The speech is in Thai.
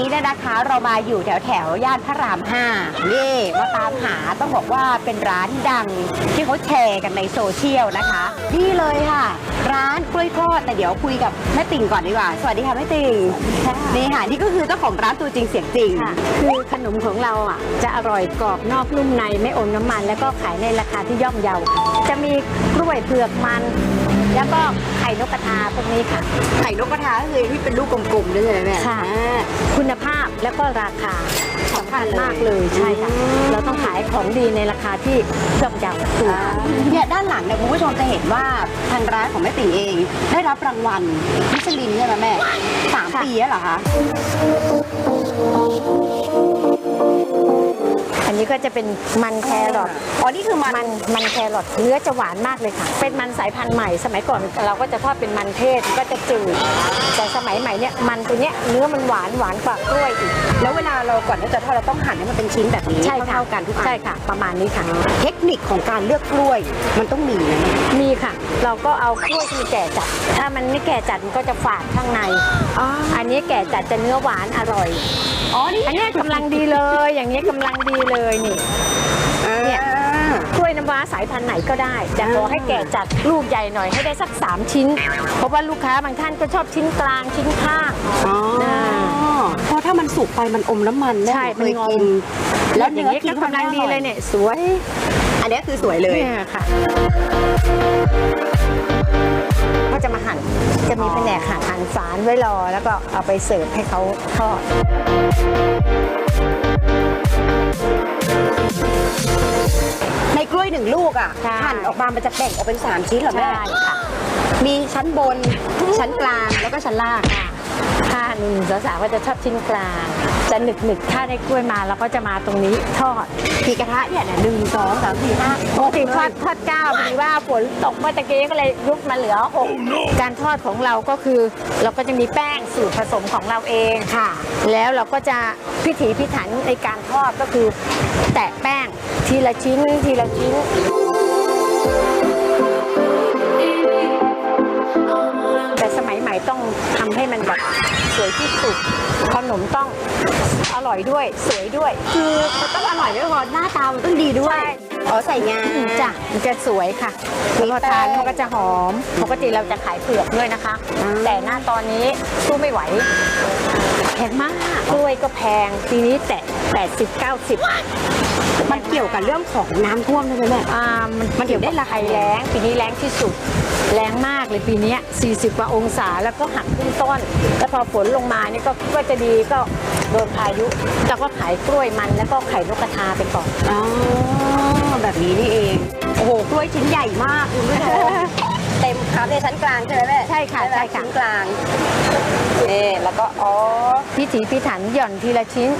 เรามาอยู่แถวแถวๆย่านพระรามห้านี่มาตามหาต้องบอกว่าเป็นร้านดังที่เขาแชร์กันในโซเชียลนะคะนี่เลยค่ะ ร้านกล้วยทอดแต่เดี๋ยวคุยกับแม่ติ่งก่อนดีกว่า สวัสดีค่ะแม่ติ่งนี่ค่ะนี่ก็คือเจ้าของร้านตัวจริงเสียงจริงค่ะคือขนมของเราอะจะอร่อยกรอบนอกนุ่มในไม่อมน้ำมัน แล้วก็ขายในราคาที่ย่อมเยาจะมีกล้วยเผือกมัน แล้วก็ไข่นกกระทาพวกนี้ค่ะ ไข่นกกระทาก็คือที่เป็นลูกกลมๆด้วยใช่ไหมแม่ค่ะ อ่า คุณภาพแล้วก็ราคาสำคัญมากเลยใช่ค่ะ อืม เราต้องขายของดีในราคาที่ย่อมเยาถูก อ่าเนี่ยด้านหลังเนี่ยคุณผู้ชมจะเห็นว่าทางร้านของแม่ติ่งเอง ได้รับรางวัลมิชลินใช่ไหมแม่สามปีแล้วเหรอคะ อันนี้ก็จะเป็นมันแครอทอ๋อนี่คือมันมันมันแครอทเนื้อจะหวานมากเลยค่ะ เป็นมันสายพันธุ์ใหม่ สมัยก่อนเราก็จะทอดเป็นมันเทศก็จะจืดแต่สมัยใหม่เนี่ยมันตัวเนี้ยเนื้อมันหวานหวานกว่ากล้วยอีกแล้วเวลาเราก่อนที่จะทอดเราต้องหั่นให้มันเป็นชิ้นแบบนี้ใช่ค่ะเท่าๆกันทุกอันใช่ค่ะ ประมาณนี้ค่ะ เทคนิคของการเลือกกล้วยมันต้องมีนะมีค่ะ เราก็เอากล้วยที่มันแก่จัด ถ้ามันไม่แก่จัดมันก็จะฝาดข้างในอ๋ออันนี้แก่จัดจะเนื้อหวานอร่อยอ๋อนี่อันเนี้ยกำลังดีเลย อย่างเงี้ยกำลังดีเลยนี่เนี่ย กล้วยน้ำว้าสายพันธุ์ไหนก็ได้ แต่ขอให้แก่จัดลูกใหญ่หน่อยให้ได้สัก 3 ชิ้น เพราะว่าลูกค้าบางท่านก็ชอบชิ้นกลางชิ้นข้าง อ๋อน่า เพราะถ้ามันสุกไปมันอมน้ำมันแม่ใช่ เคยมันงอมกิน แล้แล้ววอเนื้ย่างอเงี้ยกิก็นกำลังดีเลยเนี่ยสวยอันนี้คือสวยเลยเนี่ยค่ะก็จะมาหั่นจะมีแผนกหั่นหั่นฝานไว้รอ แล้วก็เอาไปเสิร์ฟให้เขาทอด ในกล้วยหนึ่งลูกอะใช่ หั่นออกมามันจะแบ่งออกเป็นสามชิ้นเหรอแม่ใช่ค่ะมีชั้นบน ชั้นกลางแล้วก็ชั้นล่างถ้าหนุ่มสาวๆก็จะชอบชิ้นกลาง จะหนึกหนึกถ้าได้กล้วยมาเราก็จะมาตรงนี้ทอดกี่กระทะเนี่ยหนึ่งสองสามสี่ห้าปกติทอดทอดเก้าพอดีว่าฝนตกเมื่อตะกี้ก็เลยยุบมาเหลือหกการทอดของเราก็คือ เราก็จะมีแป้งสูตรผสมของเราเองค่ะ แล้วเราก็จะพิถีพิถันในการทอดก็คือ แตะแป้งทีละชิ้นทีละชิ้น แต่สมัยใหม่ต้องทำให้มันแบบสวยที่สุดขนมต้องอร่อยด้วย สวยด้วย คือมันต้องอร่อยไม่พอหน้าตามันต้องดีด้วยใช่อ๋อใส่งาจ้ะมันจะสวยค่ะแล้วพอทานมันก็จะหอม ปกติเราจะขายเผือกด้วยนะคะ แต่หน้าตอนนี้สู้ไม่ไหวแพงมากกล้วยก็แพงปีนี้แตะ80 90มันเกี่ยวกับเรื่องของน้ำท่วมใช่ไหมแม่อ่ามันมันถึเกี่ยงวได้กับราคาภัยแล้งปีนี้แรงที่สุด แรงมากเลยปีเนี้ย40 กว่าองศาแล้วก็หักขึ้นต้น แล้วพอฝนลงมานี่ก็คิดว่าจะดีก็โดนพายุ แล้วก็ขายกล้วยมันแล้วก็ไข่นกกระทาไปก่อน อ๋อ แบบนี้นี่เอง โอ้โห กล้วยชิ้นใหญ่มากคุณผู้ชม เต็มครับในชั้นกลางใช่ไหมแม่ใช่ค่ะไหมใช่ค่ะ ชั้นกลางเอ๊แล้วก็อ๋อพิถีพิถันหย่อนทีละชิ้น